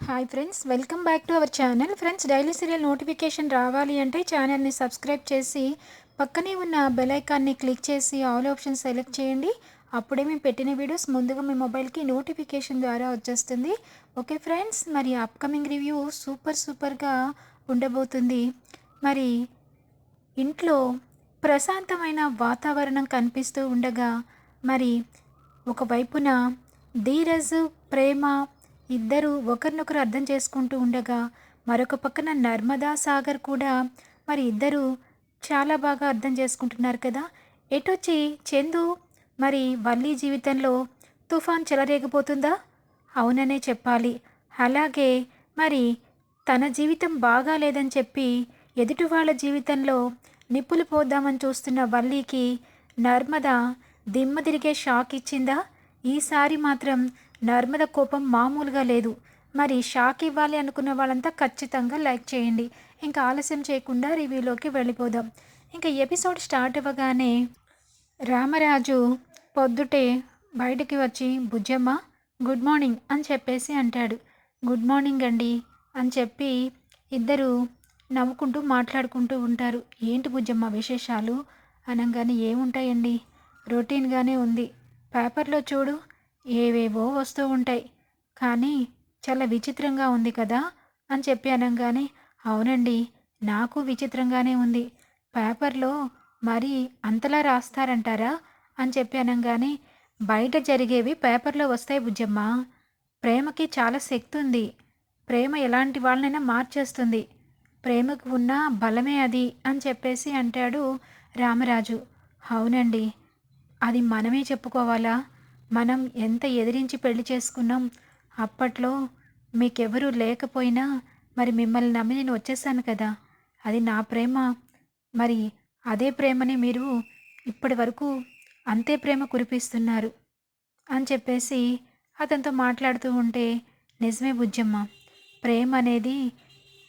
Hi friends welcome back to our channel friends daily serial notification రావాలి అంటే ఛానల్ని subscribe చేసి పక్కనే ఉన్న బెల్ ఐకాన్ని క్లిక్ చేసి ఆల్ ఆప్షన్ సెలెక్ట్ చేయండి. అప్పుడే మేము పెట్టిన వీడియోస్ ముందుగా మీ మొబైల్కి నోటిఫికేషన్ ద్వారా వచ్చేస్తుంది. ఓకే ఫ్రెండ్స్ మరి అప్కమింగ్ రివ్యూ సూపర్ సూపర్గా ఉండబోతుంది. మరి ఇంట్లో ప్రశాంతమైన వాతావరణం కనిపిస్తూ ఉండగా మరి ఒకవైపున ధీరజ్ ప్రేమ ఇద్దరూ ఒకరినొకరు అర్థం చేసుకుంటూ ఉండగా మరొక పక్కన నర్మదా సాగర్ కూడా మరి ఇద్దరు చాలా బాగా అర్థం చేసుకుంటున్నారు కదా. ఎటొచ్చి చందు? మరి వల్లి జీవితంలో తుఫాన్ చెలరేగిపోతుందా? అవుననే చెప్పాలి. అలాగే మరి తన జీవితం బాగా లేదని చెప్పి ఎదుటి వాళ్ళ జీవితంలో నిప్పులు పోద్దామని చూస్తున్న వల్లీకి నర్మద దిమ్మ తిరిగే షాక్ ఇచ్చిందా? ఈసారి మాత్రం నర్మద కోపం మామూలుగా లేదు. మరి షాక్ ఇవ్వాలి అనుకున్న వాళ్ళంతా ఖచ్చితంగా లైక్ చేయండి. ఇంకా ఆలస్యం చేయకుండా రివ్యూలోకి వెళ్ళిపోదాం. ఇంకా ఎపిసోడ్ స్టార్ట్ అవ్వగానే రామరాజు పొద్దుటే బయటికి వచ్చి బుజ్జమ్మ గుడ్ మార్నింగ్ అని చెప్పేసి అంటాడు. గుడ్ మార్నింగ్ అండి అని చెప్పి ఇద్దరు నవ్వుకుంటూ మాట్లాడుకుంటూ ఉంటారు. ఏంటి బుజ్జమ్మ విశేషాలు? అనగానే ఏముంటాయండి? రొటీన్గానే ఉంది. పేపర్లో చూడు ఏవేవో వస్తూ ఉంటాయి. కానీ చాలా విచిత్రంగా ఉంది కదా అని చెప్పి అనగానే అవునండి నాకు విచిత్రంగానే ఉంది. పేపర్లో మరి అంతలా రాస్తారంటారా అని చెప్పి అనగానే బయట జరిగేవి పేపర్లో వస్తాయి బుజ్జమ్మ. ప్రేమకి చాలా శక్తి ఉంది. ప్రేమ ఎలాంటి వాళ్ళనైనా మార్చేస్తుంది. ప్రేమకు ఉన్న బలమే అది అని చెప్పేసి అంటాడు రామరాజు. అవునండి అది మనమే చెప్పుకోవాలా? మనం ఎంత ఎదిరించి పెళ్ళి చేసుకున్నాం అప్పట్లో మీకెవరూ లేకపోయినా మరి మిమ్మల్ని నమ్మి నేను వచ్చేసాను కదా. అది నా ప్రేమ. మరి అదే ప్రేమని మీరు ఇప్పటి వరకు అంతే ప్రేమ కురిపిస్తున్నారు అని చెప్పేసి అతనితో మాట్లాడుతూ ఉంటే నిజమే బుజ్జమ్మ. ప్రేమ అనేది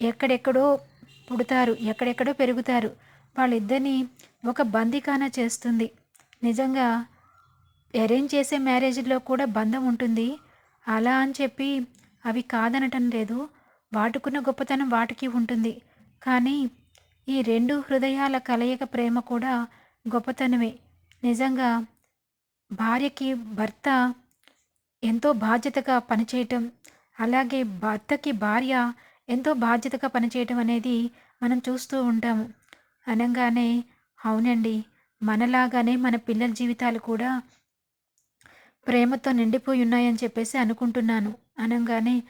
ఎక్కడెక్కడో పుడతారు ఎక్కడెక్కడో పెరుగుతారు. వాళ్ళిద్దరిని ఒక బందికానా చేస్తుంది. నిజంగా అరేంజ్ చేసే మ్యారేజ్లో కూడా బంధం ఉంటుంది. అలా అని చెప్పి అవి కాదనటం లేదు. వాటుకున్న గొప్పతనం వాటికి ఉంటుంది. కానీ ఈ రెండు హృదయాల కలయిక ప్రేమ కూడా గొప్పతనమే. నిజంగా భార్యకి భర్త ఎంతో బాధ్యతగా పనిచేయటం అలాగే భర్తకి భార్య ఎంతో బాధ్యతగా పనిచేయటం అనేది మనం చూస్తూ ఉంటాము. అనగానే అవునండి మనలాగానే మన పిల్లల జీవితాలు కూడా ప్రేమతో నిండిపోయి ఉన్నాయని చెప్పేసి అనుకుంటున్నాను. అనగానే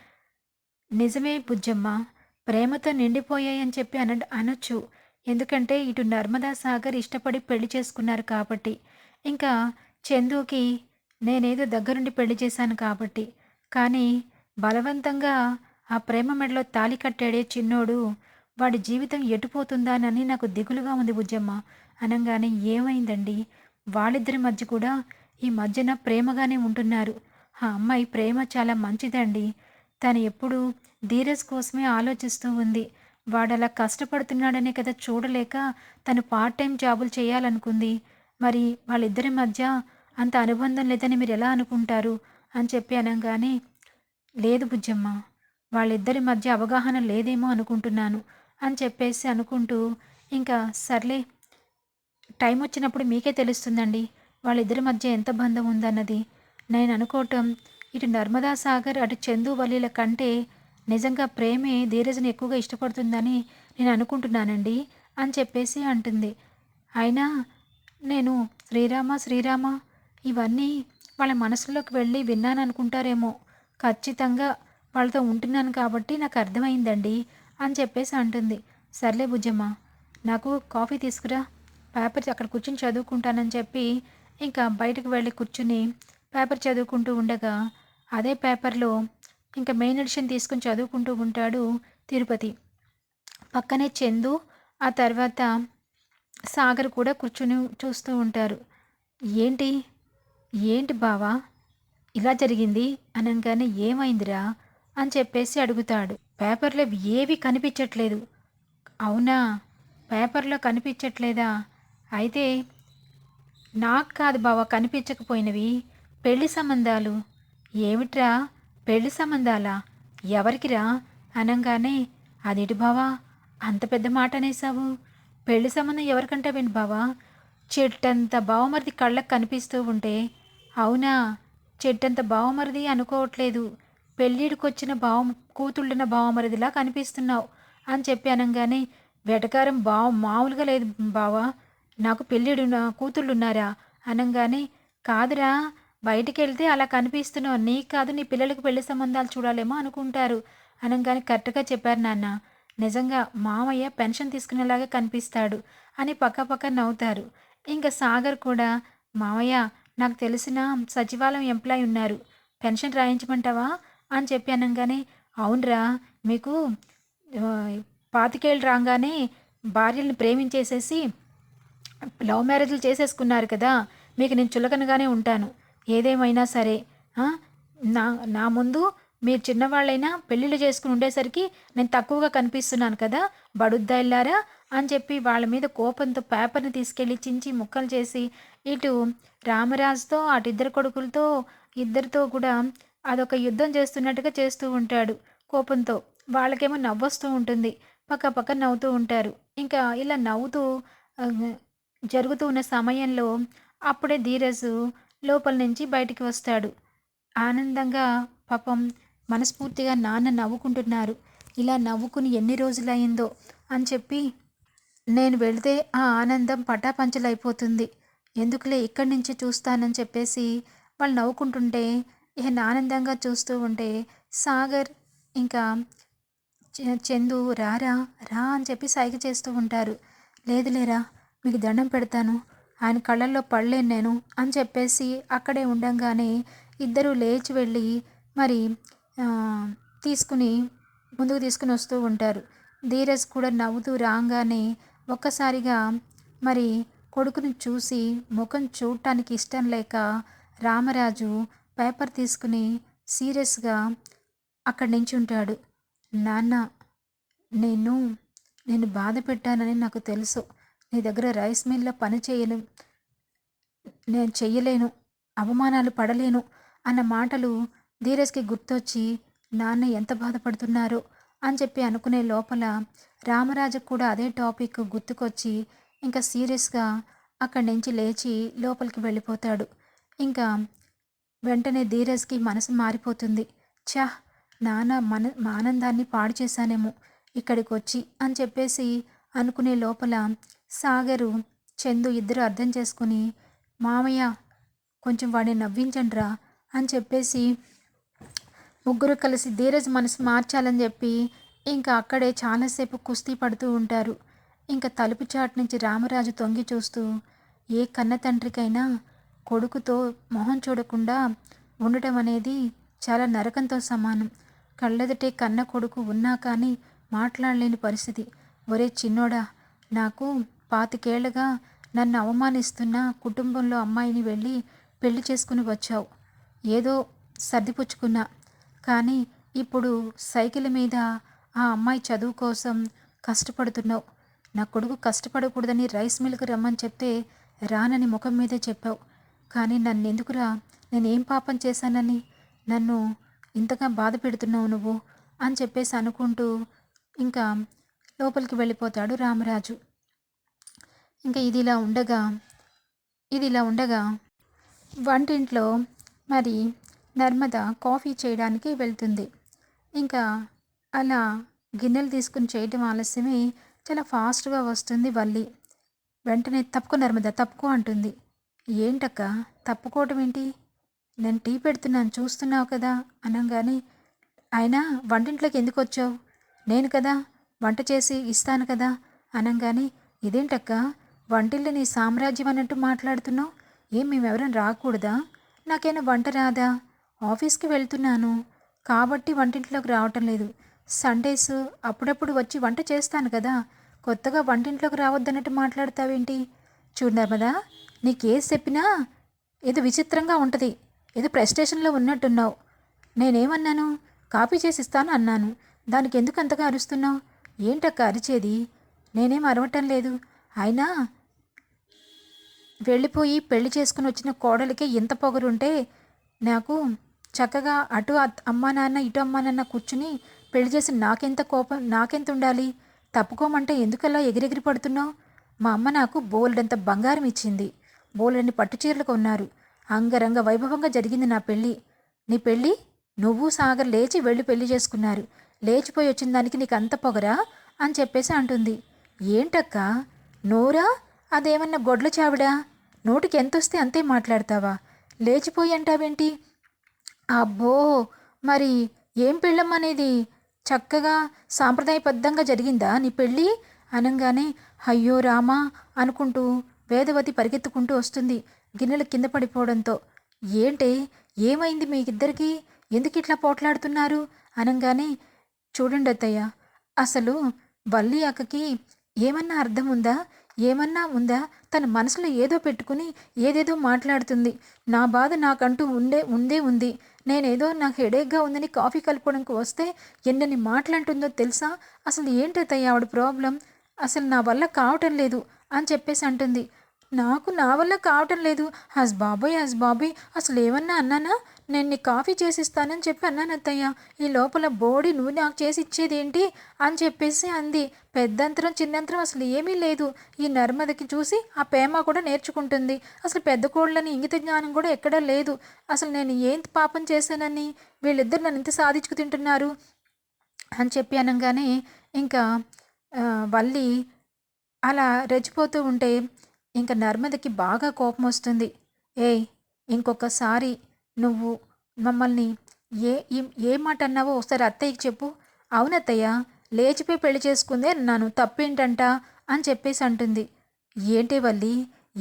నిజమే బుజ్జమ్మ ప్రేమతో నిండిపోయాయని చెప్పి అన అనొచ్చు. ఎందుకంటే ఇటు నర్మదా సాగర్ ఇష్టపడి పెళ్ళి చేసుకున్నారు కాబట్టి. ఇంకా చందుకి నేనేదో దగ్గరుండి పెళ్ళి చేశాను కాబట్టి. కానీ బలవంతంగా ఆ ప్రేమ మెడలో తాలి కట్టాడే చిన్నోడు వాడి జీవితం ఎటుపోతుందానని నాకు దిగులుగా ఉంది బుజ్జమ్మ. అనగానే ఏమైందండి? వాళ్ళిద్దరి మధ్య కూడా ఈ మధ్యన ప్రేమగానే ఉంటున్నారు. ఆ అమ్మాయి ప్రేమ చాలా మంచిదండి. తను ఎప్పుడూ ధీరజ్ కోసమే ఆలోచిస్తూ ఉంది. వాడలా కష్టపడుతున్నాడనే కదా చూడలేక తను పార్ట్ టైం జాబులు చేయాలనుకుంది. మరి వాళ్ళిద్దరి మధ్య అంత అనుబంధం లేదని మీరు ఎలా అనుకుంటారు? అని చెప్పి అనగానే లేదు బుజ్జమ్మ వాళ్ళిద్దరి మధ్య అవగాహన లేదేమో అనుకుంటున్నాను అని చెప్పేసి అనుకుంటూ ఇంకా సర్లే టైం వచ్చినప్పుడు మీకే తెలుస్తుందండి. వాళ్ళిద్దరి మధ్య ఎంత బంధం ఉందన్నది నేను అనుకోవటం ఇటు నర్మదా సాగర్ అటు చందు వల్లీల కంటే నిజంగా ప్రేమే ధీరజ్ని ఎక్కువగా ఇష్టపడుతుందని నేను అనుకుంటున్నానండి అని చెప్పేసి అంటుంది. అయినా నేను శ్రీరామ శ్రీరామ ఇవన్నీ వాళ్ళ మనసులోకి వెళ్ళి విన్నాను అనుకుంటారేమో ఖచ్చితంగా వాళ్ళతో ఉంటున్నాను కాబట్టి నాకు అర్థమైందండి అని చెప్పేసి అంటుంది. సర్లే బుజ్జమ్మ నాకు కాఫీ తీసుకురా పేపర్ అక్కడ కూర్చుని చదువుకుంటానని చెప్పి ఇంకా బయటకు వెళ్ళి కూర్చుని పేపర్ చదువుకుంటూ ఉండగా అదే పేపర్లో ఇంకా మెయిన్ ఎడిషన్ తీసుకుని చదువుకుంటూ ఉంటాడు తిరుపతి. పక్కనే చందు ఆ తర్వాత సాగర్ కూడా కూర్చుని చూస్తూ ఉంటారు. ఏంటి? ఏంటి బావా? ఇలా జరిగింది? అనగానే ఏమైందిరా? అని చెప్పేసి అడుగుతాడు. పేపర్లో ఏవి కనిపించట్లేదు. అవునా? పేపర్లో కనిపించట్లేదా? అయితే నాకు కాదు బావ కనిపించకపోయినవి. పెళ్ళి సంబంధాలు. ఏమిట్రా పెళ్ళి సంబంధాలా? ఎవరికిరా? అనంగానే అదేటి బావా అంత పెద్ద మాట అనేసావు పెళ్ళి సంబంధం ఎవరికంటే విని బావా. చెట్టంత బావమరిది కళ్ళకు కనిపిస్తూ ఉంటే అవునా? చెట్టంత బావమరిది అనుకోవట్లేదు. పెళ్ళిడికొచ్చిన బావ కూతుళ్ళున్న బావమరిదిలా కనిపిస్తున్నావు అని చెప్పి అనగానే వెటకారం బావ మామూలుగా లేదు బావా. నాకు పెళ్ళిడు కూతుళ్ళున్నారా? అనగానే కాదురా బయటికి వెళ్తే అలా కనిపిస్తున్నావు. నీకు కాదు నీ పిల్లలకు పెళ్ళి సంబంధాలు చూడాలేమో అనుకుంటారు. అనగానే కరెక్ట్గా చెప్పారు నాన్న. నిజంగా మామయ్య పెన్షన్ తీసుకునేలాగా కనిపిస్తాడు అని పక్క పక్క నవ్వుతారు. ఇంకా సాగర్ కూడా మామయ్య నాకు తెలిసిన సచివాలయం ఎంప్లాయ్ ఉన్నారు. పెన్షన్ రాయించమంటావా? అని చెప్పి అనగానే అవునరా మీకు పాతికేళ్ళు రాగానే భార్యల్ని ప్రేమించేసేసి లవ్ మ్యారేజ్లు చేసేసుకున్నారు కదా మీకు నేను చులకనగానే ఉంటాను. ఏదేమైనా సరే నా నా ముందు మీరు చిన్నవాళ్ళైనా పెళ్ళిళ్ళు చేసుకుని ఉండేసరికి నేను తక్కువగా కనిపిస్తున్నాను కదా బడుద్దా వెళ్ళారా అని చెప్పి వాళ్ళ మీద కోపంతో పేపర్ని తీసుకెళ్ళి చించి ముక్కలు చేసి ఇటు రామరాజుతో అటు ఇద్దరు కొడుకులతో ఇద్దరితో కూడా అదొక యుద్ధం చేస్తున్నట్టుగా చేస్తూ ఉంటాడు కోపంతో. వాళ్ళకేమో నవ్వొస్తూ ఉంటుంది పక్క పక్క నవ్వుతూ ఉంటారు. ఇంకా ఇలా నవ్వుతూ జరుగుతూ ఉన్న సమయంలో అప్పుడే ధీరజు లోపల నుంచి బయటికి వస్తాడు. ఆనందంగా పాపం మనస్ఫూర్తిగా నాన్న నవ్వుకుంటున్నారు. ఇలా నవ్వుకుని ఎన్ని రోజులైందో అని చెప్పి నేను వెళితే ఆ ఆనందం పటాపంచలైపోతుంది. ఎందుకులే ఇక్కడి నుంచి చూస్తానని చెప్పేసి వాళ్ళు నవ్వుకుంటుంటే ఈయన ఆనందంగా చూస్తూ ఉంటే సాగర్ ఇంకా చందు రారా రా అని చెప్పి సైగ చేస్తూ ఉంటారు. లేదు లేరా మీకు దండం పెడతాను. ఆయన కళ్ళల్లో పడలేను నేను అని చెప్పేసి అక్కడే ఉండంగానే ఇద్దరు లేచి వెళ్ళి మరి తీసుకుని ముందుకు తీసుకుని వస్తూ ఉంటారు. ధీరజ్ కూడా నవ్వుతూ రాగానే ఒక్కసారిగా మరి కొడుకుని చూసి ముఖం చూడటానికి ఇష్టం లేక రామరాజు పేపర్ తీసుకుని సీరియస్గా అక్కడి నుంచి ఉంటాడు. నాన్న నేను నేను బాధ పెట్టానని నాకు తెలుసు. నీ దగ్గర రైస్ మిల్లో పని చేయను నేను చెయ్యలేను అవమానాలు పడలేను అన్న మాటలు ధీరజ్కి గుర్తొచ్చి నాన్న ఎంత బాధపడుతున్నారో అని చెప్పి అనుకునే లోపల రామరాజు కూడా అదే టాపిక్ గుర్తుకొచ్చి ఇంకా సీరియస్గా అక్కడి నుంచి లేచి లోపలికి వెళ్ళిపోతాడు. ఇంకా వెంటనే ధీరజ్కి మనసు మారిపోతుంది. ఛా నాన్న మన ఆనందాన్ని పాడు చేశానేమో ఇక్కడికి వచ్చి అని చెప్పేసి అనుకునే లోపల సాగరు చందు ఇద్దరు అర్థం చేసుకుని మామయ్య కొంచెం వాడిని నవ్వించండిరా అని చెప్పేసి ముగ్గురు కలిసి ధీరజ్ మనసు మార్చాలని చెప్పి ఇంకా అక్కడే చాలాసేపు కుస్తీ పడుతూ ఉంటారు. ఇంకా తలుపు చాటు నుంచి రామరాజు తొంగి చూస్తూ ఏ కన్న తండ్రికైనా కొడుకుతో మొహం చూడకుండా ఉండటం అనేది చాలా నరకంతో సమానం. కళ్ళెదటే కన్న కొడుకు ఉన్నా కానీ మాట్లాడలేని పరిస్థితి. ఒరే చిన్నోడా నాకు పాతికేళ్ళుగా నన్ను అవమానిస్తున్న కుటుంబంలో అమ్మాయిని వెళ్ళి పెళ్ళి చేసుకుని వచ్చావు. ఏదో సర్దిపుచ్చుకున్నా. కానీ ఇప్పుడు సైకిల్ మీద ఆ అమ్మాయి చదువు కోసం కష్టపడుతున్నావు. నా కొడుకు కష్టపడకూడదని రైస్ మిల్కి రమ్మని చెప్తే రానని ముఖం మీదే చెప్పావు. కానీ నన్ను ఎందుకురా నేనేం పాపం చేశానని? నన్ను ఇంతగా బాధ పెడుతున్నావు నువ్వు అని చెప్పేసి అనుకుంటూ ఇంకా లోపలికి వెళ్ళిపోతాడు రామరాజు. ఇంకా ఇది ఇలా ఉండగా ఇది ఇలా ఉండగా వంటింట్లో మరి నర్మద కాఫీ చేయడానికి వెళ్తుంది. ఇంకా అలా గిన్నెలు తీసుకుని చేయటం ఆలస్యమే. చాలా ఫాస్ట్గా వస్తుంది వల్లి. వెంటనే తప్పుకో నర్మద తప్పుకో అంటుంది. ఏంటక్క? తప్పుకోవటం ఏంటి? నేను టీ పెడుతున్నాను చూస్తున్నావు కదా అనగానే. అయినా వంటింట్లోకి ఎందుకు వచ్చావు? నేను కదా వంట చేసి ఇస్తాను కదా అనగానే. ఇదేంటక్క? వంటిల్లు నీ సామ్రాజ్యం అన్నట్టు మాట్లాడుతున్నావు? ఏం మేమెవరం రాకూడదా? నాకైనా వంట రాదా? ఆఫీస్కి వెళ్తున్నాను. కాబట్టి వంటింట్లోకి రావటం లేదు. సండేస్ అప్పుడప్పుడు వచ్చి వంట చేస్తాను కదా. కొత్తగా వంటింట్లోకి రావద్దన్నట్టు మాట్లాడతావేంటి? చూడమదా నర్మదా నీకేది చెప్పినా ఏదో విచిత్రంగా ఉంటుంది. ఏదో ప్రెస్టేషన్లో ఉన్నట్టున్నావు. నేనేమన్నాను? కాపీ చేసి ఇస్తాను అన్నాను. దానికి ఎందుకు అంతగా అరుస్తున్నావు? ఏంటక్క అరిచేది? నేనేం అరవటం లేదు. అయినా వెళ్ళిపోయి పెళ్ళి చేసుకుని వచ్చిన కోడలికి ఇంత పొగరుంటే నాకు చక్కగా అటు అమ్మా నాన్న ఇటు అమ్మా నాన్న కూర్చుని పెళ్ళి చేసి నాకెంత కోపం నాకెంత ఉండాలి? తప్పుకోమంటే ఎందుకలా ఎగిరెగిరి పడుతున్నావు? మా అమ్మ నాకు బోలెడంత బంగారం ఇచ్చింది. బోలెడన్ని పట్టుచీరలు కొన్నారు. అంగరంగ వైభవంగా జరిగింది నా పెళ్ళి నీ పెళ్ళి నువ్వు సాగర్ లేచి వెళ్ళి పెళ్ళి చేసుకున్నారు. లేచిపోయి వచ్చిన దానికి నీకు అంత పొగరా? అని చెప్పేసి అంటుంది. ఏంటక్క? నోరా? అదేమన్నా గొడ్ల చావిడా? నోటికి ఎంత వస్తే అంతే మాట్లాడతావా? లేచిపోయి అంటావేంటి అబ్బో! మరి ఏం పెళ్ళం అనేది చక్కగా సాంప్రదాయబద్ధంగా జరిగిందా నీ పెళ్ళి? అనగానే అయ్యో రామా! అనుకుంటూ వేదవతి పరిగెత్తుకుంటూ వస్తుంది గిన్నెలు కింద పడిపోవడంతో. ఏంటి? ఏమైంది మీకిద్దరికి? ఎందుకు ఇట్లా పోట్లాడుతున్నారు? అనగానే చూడండి అత్తయ్య అసలు వల్లి అక్కకి ఏమన్నా అర్థం ఉందా ఏమన్నా ఉందా? తన మనసులో ఏదో పెట్టుకుని ఏదేదో మాట్లాడుతుంది. నా బాధ నాకంటూ ఉండే ఉందే ఉంది. నేనేదో నాకు హెడేక్గా ఉందని కాఫీ కలుపుకోవడానికి వస్తే ఎన్నని మాట్లాడుతుందో తెలుసా? అసలు ఏంటైతే ఆవిడ ప్రాబ్లం? అసలు నా వల్ల కావటం లేదు అని చెప్పేసి అంటుంది. నాకు నా వల్ల కావటం లేదు. హస్ బాబోయ్ హస్ బాబోయ్ అసలు ఏమన్నా అన్నానా? నేను నీ కాఫీ చేసిస్తానని చెప్పి అన్నాను అత్తయ్య. ఈ లోపల బోడి నువ్వు నాకు చేసి ఇచ్చేది ఏంటి అని చెప్పేసి అంది. పెద్దంతరం చిన్నంతరం అసలు ఏమీ లేదు. ఈ నర్మదకి చూసి ఆ ప్రేమ కూడా నేర్చుకుంటుంది. అసలు పెద్ద కోళ్ళని ఇంగిత జ్ఞానం కూడా ఎక్కడా లేదు. అసలు నేను ఏం పాపం చేశానని? వీళ్ళిద్దరు నన్ను ఇంత సాధించుకు తింటున్నారు? అని చెప్పి అనగానే ఇంకా వల్లి అలా రెచ్చిపోతూ ఉంటే ఇంక నర్మదకి బాగా కోపం వస్తుంది ఏయ్ ఇంకొకసారి నువ్వు మమ్మల్ని ఏ ఏ మాట అన్నావో ఒకసారి అత్తయ్యకి చెప్పు. అవునత్తయ్య లేచిపోయి పెళ్ళి చేసుకుందే నన్ను తప్పేంటంట అని చెప్పేసి అంటుంది. ఏంటి వల్లి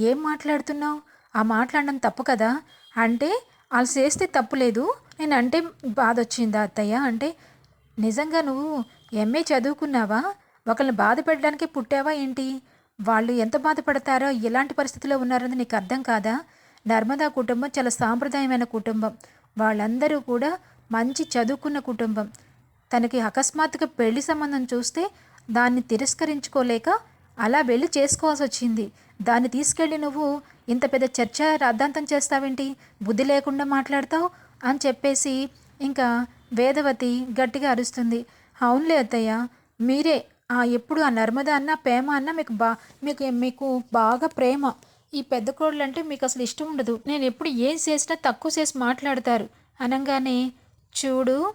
ఏం మాట్లాడుతున్నావు? ఆ మాట్లాడడం తప్పు కదా? అంటే వాళ్ళు చేస్తే తప్పులేదు నేను అంటే బాధ వచ్చిందా అత్తయ్య? అంటే నిజంగా నువ్వు ఎంఏ చదువుకున్నావా? ఒకరిని బాధ పెట్టడానికి పుట్టావా ఏంటి? వాళ్ళు ఎంత బాధపడతారో ఎలాంటి పరిస్థితిలో ఉన్నారని నీకు అర్థం కాదా? నర్మదా కుటుంబం చాలా సాంప్రదాయమైన కుటుంబం. వాళ్ళందరూ కూడా మంచి చదువుకున్న కుటుంబం. తనకి అకస్మాత్తుగా పెళ్ళి సంబంధం చూస్తే దాన్ని తిరస్కరించుకోలేక అలా వెళ్ళి చేసుకోవాల్సి వచ్చింది. దాన్ని తీసుకెళ్ళి నువ్వు ఇంత పెద్ద చర్చ రాద్ధాంతం చేస్తావేంటి? బుద్ధి లేకుండా మాట్లాడతావు అని చెప్పేసి ఇంకా వేదవతి గట్టిగా అరుస్తుంది. అవునులే అత్తయ్య మీరే ఎప్పుడు ఆ నర్మద అన్న ప్రేమ అన్న మీకు బా మీకు మీకు బాగా ప్రేమ. ఈ పెద్ద కోడలు అంటే మీకు అసలు ఇష్టం ఉండదు. నేను ఎప్పుడు ఏం చేసినా తక్కువ చేసి మాట్లాడతారు. అనగానే చూడు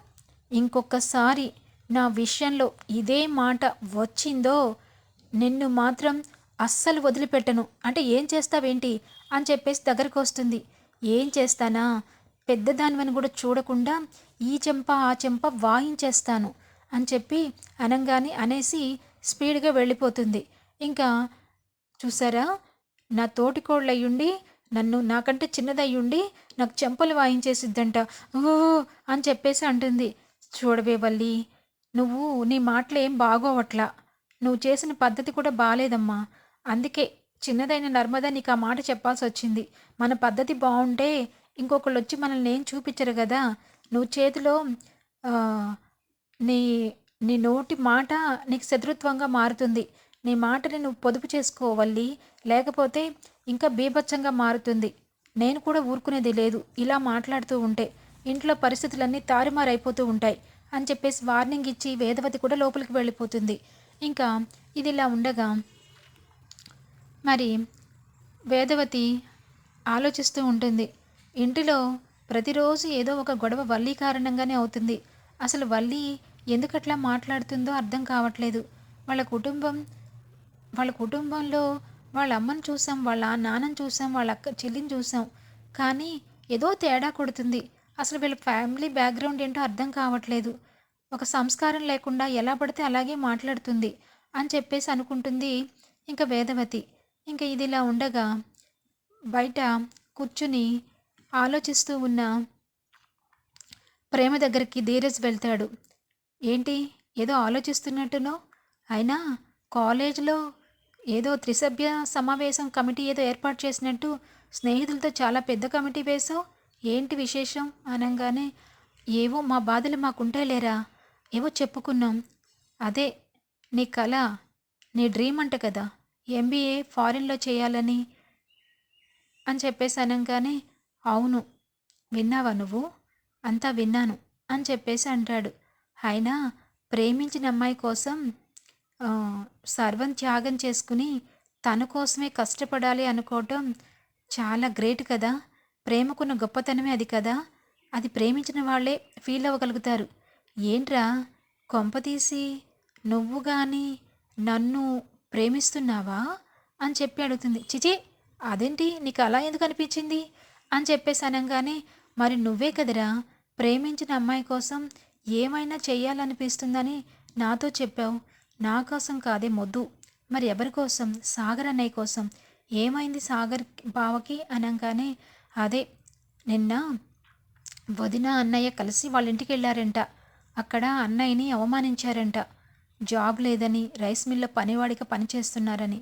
ఇంకొకసారి నా విషయంలో ఇదే మాట వచ్చిందో నిన్ను మాత్రం అస్సలు వదిలిపెట్టను. అంటే ఏం చేస్తావేంటి? అని చెప్పేసి దగ్గరకు వస్తుంది. ఏం చేస్తానా? పెద్దదానివని కూడా చూడకుండా ఈ చెంప ఆ చెంప వాయించేస్తాను. అని చెప్పి అనంగానే అనేసి స్పీడ్గా వెళ్ళిపోతుంది. ఇంకా చూసారా? నా తోటికోళ్ళు అయ్యుండి నన్ను నాకంటే చిన్నదయ్యుండి నాకు చెంపలు వాయించేసిద్దంట. ఓ అని చెప్పేసి అంటుంది. చూడవే వల్లి నువ్వు నీ మాటలు ఏం బాగోవట్లా. నువ్వు చేసిన పద్ధతి కూడా బాగాలేదమ్మా అందుకే చిన్నదైన నర్మదా నీకు ఆ మాట చెప్పాల్సి వచ్చింది మన పద్ధతి బాగుంటే ఇంకొకళ్ళు వచ్చి మనల్ని ఏం చూపించరు కదా నువ్వు చేతిలో నీ నీ నోటి మాట నీకు శత్రుత్వంగా మారుతుంది. నీ మాటని నువ్వు పొదుపు చేసుకోవల్లి లేకపోతే ఇంకా బీభత్సంగా మారుతుంది. నేను కూడా ఊరుకునేది లేదు. ఇలా మాట్లాడుతూ ఉంటే ఇంట్లో పరిస్థితులన్నీ తారుమారైపోతూ ఉంటాయి అని చెప్పేసి వార్నింగ్ ఇచ్చి వేదవతి కూడా లోపలికి వెళ్ళిపోతుంది. ఇంకా ఇది ఇలా ఉండగా మరి వేదవతి ఆలోచిస్తూ ఉంటుంది. ఇంటిలో ప్రతిరోజు ఏదో ఒక గొడవ వల్లి కారణంగానే అవుతుంది. అసలు వల్లి ఎందుకట్లా మాట్లాడుతుందో అర్థం కావట్లేదు. వాళ్ళ కుటుంబం వాళ్ళ కుటుంబంలో వాళ్ళ అమ్మని చూసాం వాళ్ళ నాన్నని చూసాం వాళ్ళ అక్క చెల్లిని చూసాం. కానీ ఏదో తేడా కొడుతుంది. అసలు వీళ్ళ ఫ్యామిలీ బ్యాక్గ్రౌండ్ ఏంటో అర్థం కావట్లేదు. ఒక సంస్కారం లేకుండా ఎలా పడితే అలాగే మాట్లాడుతుంది అని చెప్పేసి అనుకుంటుంది ఇంకా వేదవతి. ఇంకా ఇది ఇలా ఉండగా బయట కూర్చుని ఆలోచిస్తూ ఉన్న ప్రేమ దగ్గరికి ధీరజ్ వెళ్తాడు. ఏంటి? ఏదో ఆలోచిస్తున్నట్టునో? అయినా కాలేజ్లో ఏదో త్రిసభ్య సమావేశం కమిటీ ఏదో ఏర్పాటు చేసినట్టు స్నేహితులతో చాలా పెద్ద కమిటీ వేసావు ఏంటి విశేషం? అనగానే ఏవో మా బాధలు మాకుంటే లేరా? ఏవో చెప్పుకున్నాం. అదే నీ కళ నీ డ్రీమ్ అంట కదా? ఎంబీఏ ఫారిన్లో చేయాలని అని చెప్పేసి అనగానే అవును విన్నావా నువ్వు? అంతా విన్నాను అని చెప్పేసి అంటాడు. అయినా ప్రేమించిన అమ్మాయి కోసం సర్వం త్యాగం చేసుకుని తన కోసమే కష్టపడాలి అనుకోవటం చాలా గ్రేట్ కదా. ప్రేమకున్న గొప్పతనమే అది కదా. అది ప్రేమించిన వాళ్ళే ఫీల్ అవ్వగలుగుతారు. ఏంట్రా కొంపతీసి నువ్వు కానీ నన్ను ప్రేమిస్తున్నావా అని చెప్పి అడుగుతుంది. చిచి అదేంటి నీకు అలా ఎందుకు అనిపించింది అని చెప్పేసి అనగానే మరి నువ్వే కదరా ప్రేమించిన అమ్మాయి కోసం ఏమైనా చెయ్యాలనిపిస్తుందని నాతో చెప్పావు. నా కోసం కాదే మొద్దు. మరి ఎవరి కోసం? సాగర్ అన్నయ్య కోసం. ఏమైంది సాగర్ బావకి అనగానే అదే నిన్న వదిన అన్నయ్య కలిసి వాళ్ళ ఇంటికి వెళ్ళారంట అక్కడ అన్నయ్యని అవమానించారంట. జాబ్ లేదని రైస్ మిల్లో పనివాడిగా పనిచేస్తున్నారని.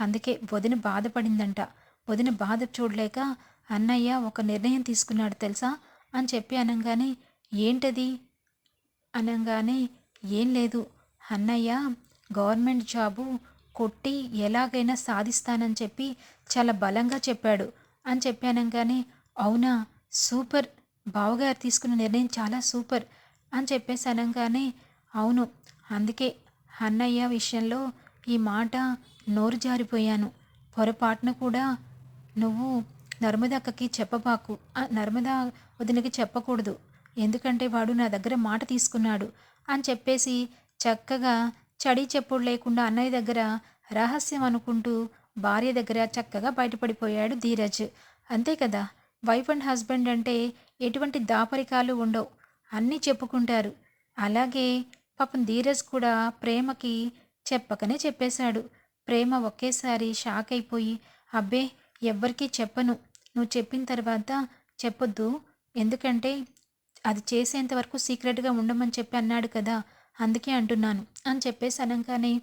అందుకే వదిన బాధపడిందంట. వదిన బాధ చూడలేక అన్నయ్య ఒక నిర్ణయం తీసుకున్నాడు తెలుసా? అని చెప్పి అనగానే ఏంటది? అనగానే ఏం లేదు. అన్నయ్య గవర్నమెంట్ జాబు కొట్టి ఎలాగైనా సాధిస్తానని చెప్పి చాలా బలంగా చెప్పాడు. అని చెప్పి అవునా సూపర్. బావగారు తీసుకున్న నిర్ణయం చాలా సూపర్. అని చెప్పేసి అనగానే అవును. అందుకే అన్నయ్య విషయంలో ఈ మాట నోరు జారిపోయాను. పొరపాటున కూడా నువ్వు నర్మదక్కకి చెప్పబాకు. నర్మదా వదినకి చెప్పకూడదు. ఎందుకంటే వాడు నా దగ్గర మాట తీసుకున్నాడు అని చెప్పేసి చక్కగా చడి చెప్పుడు లేకుండా అన్నయ్య దగ్గర రహస్యం అనుకుంటూ భార్య దగ్గర చక్కగా బయటపడిపోయాడు ధీరజ్. అంతే కదా వైఫ్ అండ్ హస్బెండ్ అంటే ఎటువంటి దాపరికాలు ఉండవు అన్నీ చెప్పుకుంటారు. అలాగే పాపం ధీరజ్ కూడా ప్రేమకి చెప్పకనే చెప్పేశాడు. ప్రేమ ఒకేసారి షాక్ అయిపోయి అబ్బే ఎవ్వరికీ చెప్పను నువ్వు చెప్పిన తర్వాత చెప్పొద్దు ఎందుకంటే అది చేసేంత వరకు సీక్రెట్గా ఉండమని చెప్పి అన్నాడు కదా అందుకే అంటున్నాను. అని చెప్పేసి అనగానే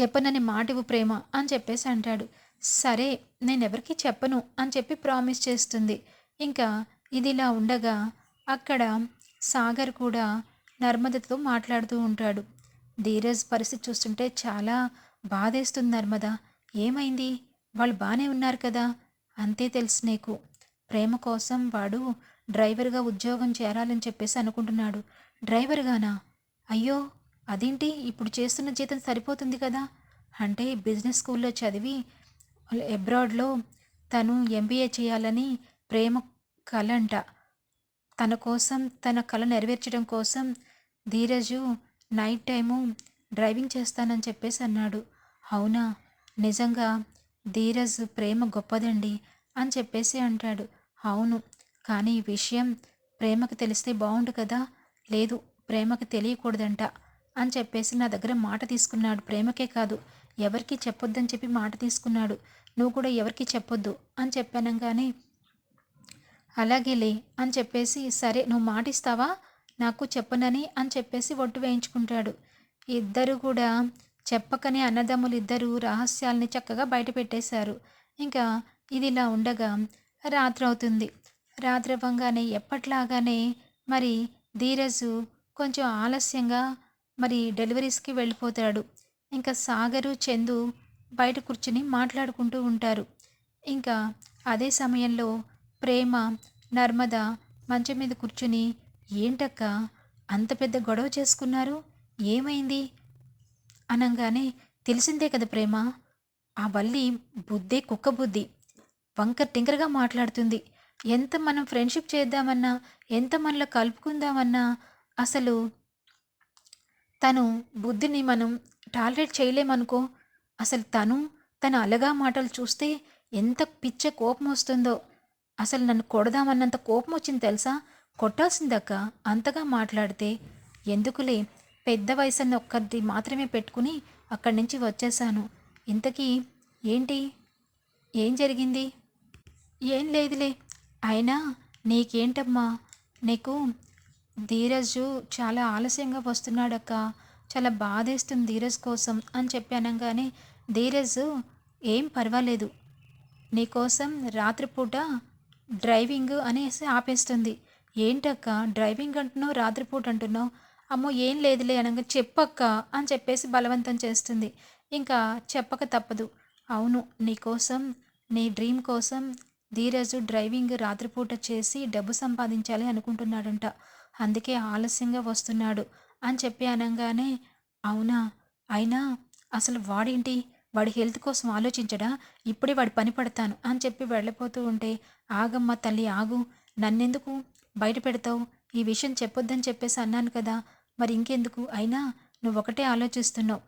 చెప్పనని మాట ఇవ్వు ప్రేమ అని చెప్పేసి అంటాడు. సరే నేను ఎవరికి చెప్పను అని చెప్పి ప్రామిస్ చేస్తుంది. ఇంకా ఇది ఇలా ఉండగా అక్కడ సాగర్ కూడా నర్మదతో మాట్లాడుతూ ఉంటాడు. ధీరజ్ పరిస్థితి చూస్తుంటే చాలా బాధేస్తుంది నర్మద. ఏమైంది? వాళ్ళు బాగానే ఉన్నారు కదా? అంతే తెలుసు నీకు. ప్రేమ కోసం వాడు డ్రైవర్గా ఉద్యోగం చేరాలని చెప్పేసి అనుకుంటున్నాడు. డ్రైవర్గానా? అయ్యో అదేంటి? ఇప్పుడు చేస్తున్న జీతం సరిపోతుంది కదా? అంటే బిజినెస్ స్కూల్లో చదివి అబ్రాడ్లో తను ఎంబీఏ చేయాలని ప్రేమ కలంట. తన కోసం తన కళ నెరవేర్చడం కోసం ధీరజు నైట్ టైము డ్రైవింగ్ చేస్తానని చెప్పేసి అన్నాడు. అవునా? నిజంగా ధీరజ్ ప్రేమ గొప్పదండి అని చెప్పేసి అంటాడు. అవును కానీ ఈ విషయం ప్రేమకు తెలిస్తే బాగుండు కదా? లేదు ప్రేమకు తెలియకూడదంట అని చెప్పేసి నా దగ్గర మాట తీసుకున్నాడు. ప్రేమకే కాదు ఎవరికి చెప్పొద్దని చెప్పి మాట తీసుకున్నాడు. నువ్వు కూడా ఎవరికి చెప్పొద్దు అని చెప్పానంగానే అలాగేలే అని చెప్పేసి సరే నువ్వు మాట ఇస్తావా నాకు చెప్పనని అని చెప్పేసి ఒట్టు వేయించుకుంటాడు. ఇద్దరు కూడా చెప్పకనే అన్నదమ్ములు ఇద్దరు రహస్యాల్ని చక్కగా బయటపెట్టేశారు. ఇంకా ఇది ఇలా ఉండగా రాత్రి అవుతుంది. రాత్రివ్వంగానే ఎప్పట్లాగానే మరి ధీరజు కొంచెం ఆలస్యంగా మరి డెలివరీస్కి వెళ్ళిపోతాడు. ఇంకా సాగరు చందు బయట కూర్చుని మాట్లాడుకుంటూ ఉంటారు. ఇంకా అదే సమయంలో ప్రేమ నర్మద మంచం మీద కూర్చుని ఏంటక్క అంత పెద్ద గొడవ చేసుకున్నారు? ఏమైంది? అనగానే తెలిసిందే కదా ప్రేమ ఆ వల్లి బుద్ధే కుక్క బుద్ధి వంకర్ టింకరగా మాట్లాడుతుంది. ఎంత మనం ఫ్రెండ్షిప్ చేద్దామన్నా ఎంత మనలో కలుపుకుందామన్నా అసలు తను బుద్ధిని మనం టాలరేట్ చేయలేమనుకో అసలు తను తన అలగా మాటలు చూస్తే ఎంత పిచ్చ కోపం వస్తుందో. అసలు నన్ను కొడదామన్నంత కోపం వచ్చింది తెలుసా? కొట్టాల్సిందక్క అంతగా మాట్లాడితే. ఎందుకులే? పెద్ద వయసు అన్న ఒక్కరిది మాత్రమే పెట్టుకుని అక్కడి నుంచి వచ్చేసాను ఇంతకీ ఏంటి? ఏం జరిగింది? ఏం లేదులే. అయినా నీకేంటమ్మా? నీకు ధీరజు చాలా ఆలస్యంగా వస్తున్నాడక్క. చాలా బాధేస్తుంది ధీరజ్ కోసం అని చెప్పి అనగానే ధీరజ్ ఏం పర్వాలేదు. నీకోసం రాత్రిపూట డ్రైవింగ్ అనేసి ఆపేస్తుంది. ఏంటక్క డ్రైవింగ్ అంటున్నావు రాత్రిపూట అంటున్నావు? అమ్మో ఏం లేదులే అనగా చెప్పక్క అని చెప్పేసి బలవంతం చేస్తుంది. ఇంకా చెప్పక తప్పదు. అవును నీకోసం నీ డ్రీమ్ కోసం ధీరజు డ్రైవింగ్ రాత్రిపూట చేసి డబ్బు సంపాదించాలి అనుకుంటున్నాడంట. అందుకే ఆలస్యంగా వస్తున్నాడు అని చెప్పి అనగానే అవునా? అయినా అసలు వాడేంటి? వాడి హెల్త్ కోసం ఆలోచించడా? ఇప్పుడే వాడి పని పడతాను అని చెప్పి వెళ్ళిపోతూ ఉంటే ఆగమ్మ తల్లి ఆగు. నన్నెందుకు బయట పెడతావు? ఈ విషయం చెప్పొద్దని చెప్పేసి అన్నాను కదా. మరి ఇంకెందుకు? అయినా నువ్వు ఒకటే ఆలోచిస్తున్నావు.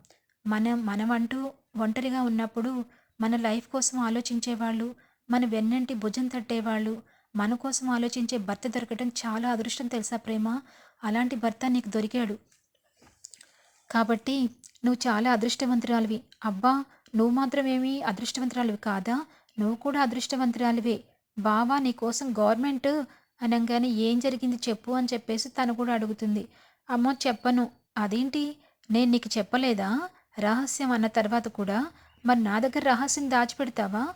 మన మనమంటూ ఒంటరిగా ఉన్నప్పుడు మన లైఫ్ కోసం ఆలోచించేవాళ్ళు మన వెన్నంటి భుజం తట్టేవాళ్ళు. మన కోసం ఆలోచించే భర్త దొరకడం చాలా అదృష్టం తెలుసా ప్రేమ? అలాంటి భర్త నీకు దొరికాడు. కాబట్టి నువ్వు చాలా అదృష్టవంతురాలివి. అబ్బా నువ్వు మాత్రమేమి అదృష్టవంతురాలివి కాదా? నువ్వు కూడా అదృష్టవంతురాలివే. బావా నీ కోసం గవర్నమెంట్ అనగానే ఏం జరిగింది చెప్పు అని చెప్పేసి తను కూడా అడుగుతుంది. అమ్మో చెప్పను. అదేంటి? నేను నీకు చెప్పలేదా? రహస్యం అన్న తర్వాత కూడా. మరి నా దగ్గర రహస్యం దాచిపెడతావా?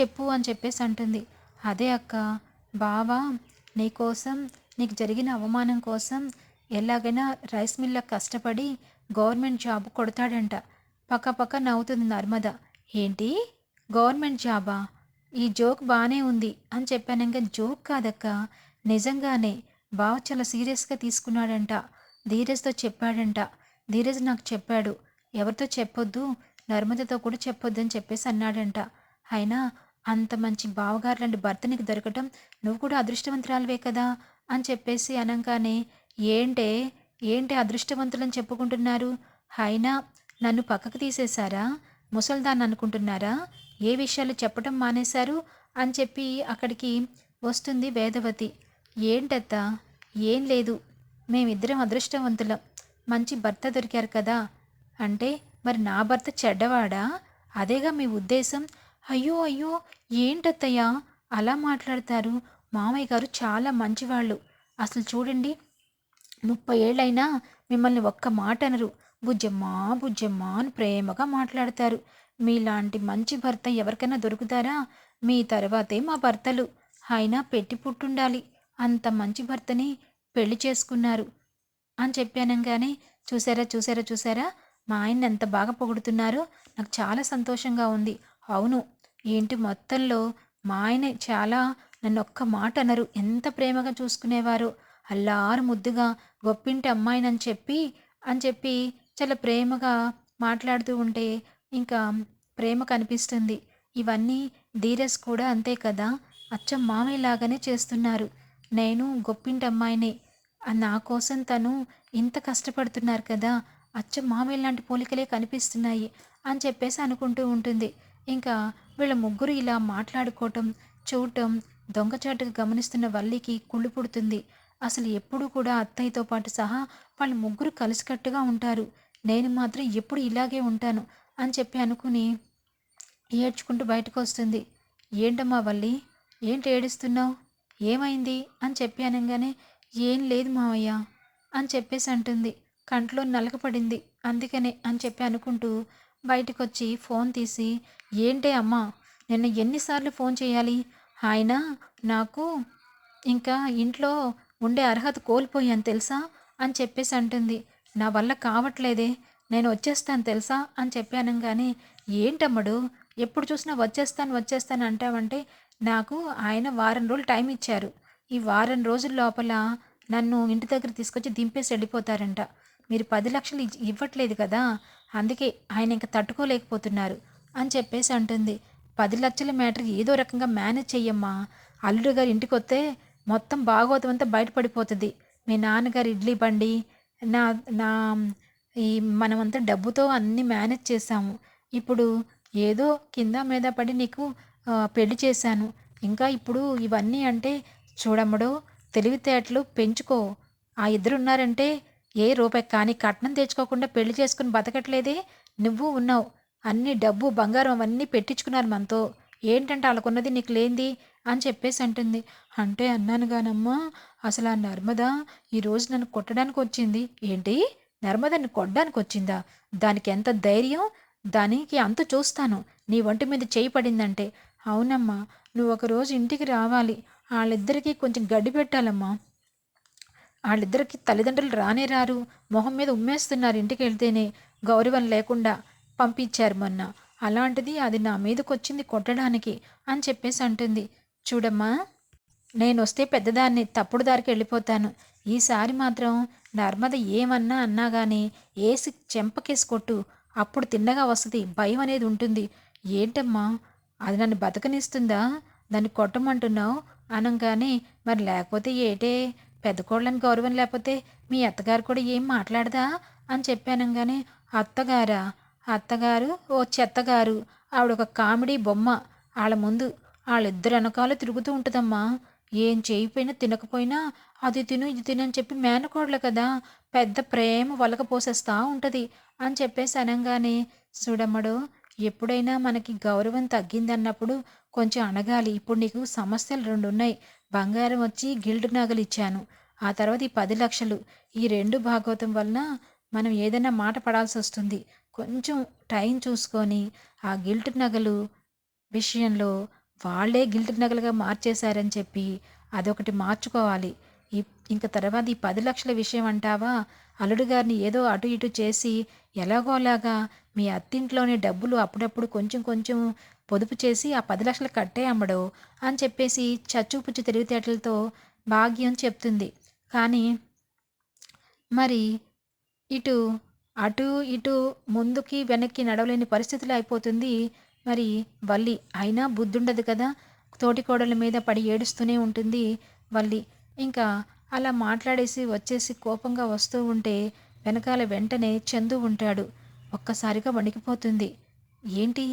చెప్పు అని చెప్పేసి అంటుంది. అదే అక్క బావా నీకోసం నీకు జరిగిన అవమానం కోసం ఎలాగైనా రైస్ మిల్లకు కష్టపడి గవర్నమెంట్ జాబ్ కొడతాడంట. పక్క పక్క నవ్వుతుంది నర్మద. ఏంటి? గవర్నమెంట్ జాబా? ఈ జోక్ బాగానే ఉంది అని చెప్పాను ఇంకా జోక్ కాదక్క. నిజంగానే బావ చాలా సీరియస్గా తీసుకున్నాడంట. ధీరజ్తో చెప్పాడంట. ధీరజ్ నాకు చెప్పాడు. ఎవరితో చెప్పొద్దు? నర్మదతో కూడా చెప్పొద్దు అని చెప్పేసి అన్నాడంట. అయినా అంత మంచి బావగారు లాంటి భర్త నీకు దొరకటం నువ్వు కూడా అదృష్టవంతురాలివే కదా అని చెప్పేసి అనగానే ఏంటే? ఏంటి అదృష్టవంతులని చెప్పుకుంటున్నారు? అయినా నన్ను పక్కకు తీసేశారా? ముసల్దాన్ని అనుకుంటున్నారా? ఏ విషయాలు చెప్పటం మానేశారు? అని చెప్పి అక్కడికి వస్తుంది వేదవతి. ఏంటత్తా? ఏం లేదు. మేమిద్దరం అదృష్టవంతులం. మంచి భర్త దొరికారు కదా. అంటే మరి నా భర్త చెడ్డవాడా? అదేగా మీ ఉద్దేశం? అయ్యో అయ్యో ఏంటత్తయ్యా? అలా మాట్లాడతారు. మామయ్య గారు చాలా మంచివాళ్ళు. అసలు చూడండి ముప్పై ఏళ్ళైనా మిమ్మల్ని ఒక్క మాట అనరు. బుజ్జమ్మా బుజ్జమ్మా అని ప్రేమగా మాట్లాడతారు. మీలాంటి మంచి భర్త ఎవరికైనా దొరుకుతారా? మీ తర్వాతే మా భర్తలు. అయినా పెట్టి పుట్టుండాలి. అంత మంచి భర్తని పెళ్ళి చేసుకున్నారు. అని చెప్పానంగానే చూసారా చూసారా చూసారా? మా ఆయన్ని ఎంత బాగా పొగుడుతున్నారో. నాకు చాలా సంతోషంగా ఉంది. అవును. ఏంటి మొత్తంలో మా ఆయన చాలా నన్ను ఒక్క మాట అనరు. ఎంత ప్రేమగా చూసుకునేవారు. అల్లారు ముద్దుగా గొప్పింటి అమ్మాయినని చెప్పి అని చెప్పి చాలా ప్రేమగా మాట్లాడుతూ ఉంటే ఇంకా ప్రేమ కనిపిస్తుంది. ఇవన్నీ ధీరస్ కూడా అంతే కదా? అచ్చం మామయ్యలాగానే చేస్తున్నారు. నేను గొప్పింటి అమ్మాయిని. నా కోసం తను ఇంత కష్టపడుతున్నారు కదా? అచ్చం మామయ్య లాంటి పోలికలే కనిపిస్తున్నాయి అని చెప్పేసి అనుకుంటూ ఉంటుంది. ఇంకా వీళ్ళ ముగ్గురు ఇలా మాట్లాడుకోవటం చూడటం దొంగచాటుగా గమనిస్తున్న వల్లికి కుళ్ళు పుడుతుంది. అసలు ఎప్పుడు కూడా అత్తయ్యతో పాటు సహా వాళ్ళు ముగ్గురు కలిసికట్టుగా ఉంటారు. నేను మాత్రం ఎప్పుడు ఇలాగే ఉంటాను అని చెప్పి అనుకుని ఏడ్చుకుంటూ బయటకు వస్తుంది. ఏంటమ్మా వల్లి ఏంటి ఏడుస్తున్నావు? ఏమైంది? అని చెప్పి అనగానే ఏం లేదు మావయ్య అని చెప్పేసి అంటుంది. కంట్లో నలకపడింది అందుకనే అని చెప్పి అనుకుంటూ బయటకు వచ్చి ఫోన్ తీసి ఏంటే అమ్మా నిన్న ఎన్నిసార్లు ఫోన్ చేయాలి? ఆయన నాకు ఇంకా ఇంట్లో ఉండే అర్హత కోల్పోయాను తెలుసా? అని చెప్పేసి అంటుంది. నా వల్ల కావట్లేదే నేను వచ్చేస్తాను తెలుసా? అని చెప్పాను కానీ ఏంటమ్మడు ఎప్పుడు చూసినా వచ్చేస్తాను వచ్చేస్తాను అంటావంటే నాకు ఆయన వారం రోజులు టైం ఇచ్చారు. ఈ వారం రోజుల లోపల నన్ను ఇంటి దగ్గర తీసుకొచ్చి దింపేసి వెళ్ళిపోతారంట. మీరు పది లక్షలు ఇవ్వట్లేదు కదా అందుకే ఆయన ఇంకా తట్టుకోలేకపోతున్నారు అని చెప్పేసి అంటుంది. పది లక్షల మ్యాటర్ ఏదో రకంగా మేనేజ్ చెయ్యమ్మా. అల్లుడు గారు ఇంటికి వస్తే మొత్తం భాగవతం అంతా బయటపడిపోతుంది. మీ నాన్నగారు ఇడ్లీ బండి నా నా ఈ మనమంతా డబ్బుతో అన్నీ మేనేజ్ చేసాము ఇప్పుడు ఏదో కింద మీద పడి నీకు పెళ్ళి చేశాను. ఇంకా ఇప్పుడు ఇవన్నీ అంటే చూడమ్మడో తెలివితేటలు పెంచుకో. ఆ ఇద్దరు ఉన్నారంటే ఏ రూపాయి కానీ కట్నం తెచ్చుకోకుండా పెళ్ళి చేసుకుని బతకట్లేదే? నువ్వు ఉన్నావు. అన్ని డబ్బు బంగారం అవన్నీ పెట్టించుకున్నారు మనతో. ఏంటంటే వాళ్ళకున్నది నీకు లేంది అని చెప్పేసి అంటుంది. అంటే అన్నాను గానమ్మా అసలు ఆ నర్మద ఈరోజు నన్ను కొట్టడానికి వచ్చింది. ఏంటి? నర్మదని కొట్టడానికి వచ్చిందా? దానికి ఎంత ధైర్యం? దానికి అంత చూస్తాను. నీ వంటి మీద చేయి పడిందంటే. అవునమ్మా నువ్వు ఒకరోజు ఇంటికి రావాలి. వాళ్ళిద్దరికీ కొంచెం గడ్డి పెట్టాలమ్మా. వాళ్ళిద్దరికి తల్లిదండ్రులు రానే రారు. మొహం మీద ఉమ్మేస్తున్నారు ఇంటికి వెళ్తేనే గౌరవం లేకుండా పంపించారు మొన్న. అలాంటిది అది నా మీదకి వచ్చింది కొట్టడానికి అని చెప్పేసి అంటుంది. చూడమ్మా నేను వస్తే పెద్దదాన్ని తప్పుడు దారికి వెళ్ళిపోతాను. ఈసారి మాత్రం నర్మద ఏమన్నా అన్నా కానీ ఏసి చెంపకేసి కొట్టు. అప్పుడు తిన్నగా వస్తుంది. భయం అనేది ఉంటుంది. ఏంటమ్మా అది నన్ను బతకనిస్తుందా? దాన్ని కొట్టమంటున్నావు? అనగానే మరి లేకపోతే ఏటే? పెద్ద కోళ్ళని గౌరవం లేకపోతే మీ అత్తగారు కూడా ఏం మాట్లాడదా అని చెప్పానంగానే అత్తగారా అత్తగారు ఓ చెత్తగారు ఆవిడ ఒక కామెడీ బొమ్మ. వాళ్ళ ముందు వాళ్ళిద్దరు వెనకాల తిరుగుతూ ఉంటుందమ్మా. ఏం చేయకపోయినా తినకపోయినా అది తిను ఇది తిను అని చెప్పి మేనకోడలు కదా పెద్ద ప్రేమ వలక పోసేస్తూ ఉంటుంది అని చెప్పేసి అనగానే చూడమ్మడు ఎప్పుడైనా మనకి గౌరవం తగ్గిందన్నప్పుడు కొంచెం అణగాలి. ఇప్పుడు నీకు సమస్యలు రెండు ఉన్నాయి బంగారం వచ్చి గిల్డ్ నగలు ఇచ్చాను. ఆ తర్వాత ఈ పది లక్షలు. ఈ రెండు భాగవతం వలన మనం ఏదైనా మాట పడాల్సి వస్తుంది. కొంచెం టైం చూసుకొని ఆ గిల్ట్ నగలు విషయంలో వాళ్ళే గిల్ట్ నగలుగా మార్చేశారని చెప్పి అదొకటి మార్చుకోవాలి. ఈ ఇంక తర్వాత ఈ పది లక్షల విషయం అంటావా? అల్లుడు గారిని ఏదో అటు ఇటు చేసి ఎలాగోలాగా మీ అత్తింట్లోనే డబ్బులు అప్పుడప్పుడు కొంచెం కొంచెం పొదుపు చేసి ఆ పది లక్షలు కట్టే అమ్మడు అని చెప్పేసి చచ్చుపుచ్చు తెలివితేటలతో భాగ్యం చెప్తుంది. కానీ మరి ఇటు అటు ఇటు ముందుకి వెనక్కి నడవలేని పరిస్థితులు అయిపోతుంది మరి వల్లి. అయినా బుద్ధుండదు కదా తోటికోడల మీద పడి ఏడుస్తూనే ఉంటుంది వల్లి. ఇంకా అలా మాట్లాడేసి వచ్చేసి కోపంగా వస్తూ ఉంటే వెనకాల వెంటనే చందు ఉంటాడు. ఒక్కసారిగా వణికిపోతుంది. ఏంటి?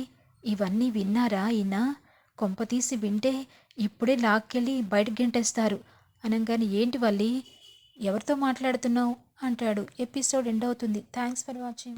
ఇవన్నీ విన్నారా ఈయన? కొంపతీసి వింటే ఇప్పుడే లాక్కెళ్ళి బయటకు గెంటేస్తారు. అనగానే ఏంటి వల్లి? ఎవరితో మాట్లాడుతున్నావు? అంటాడు. ఎపిసోడ్ ఎండ్ అవుతుంది. Thanks for watching.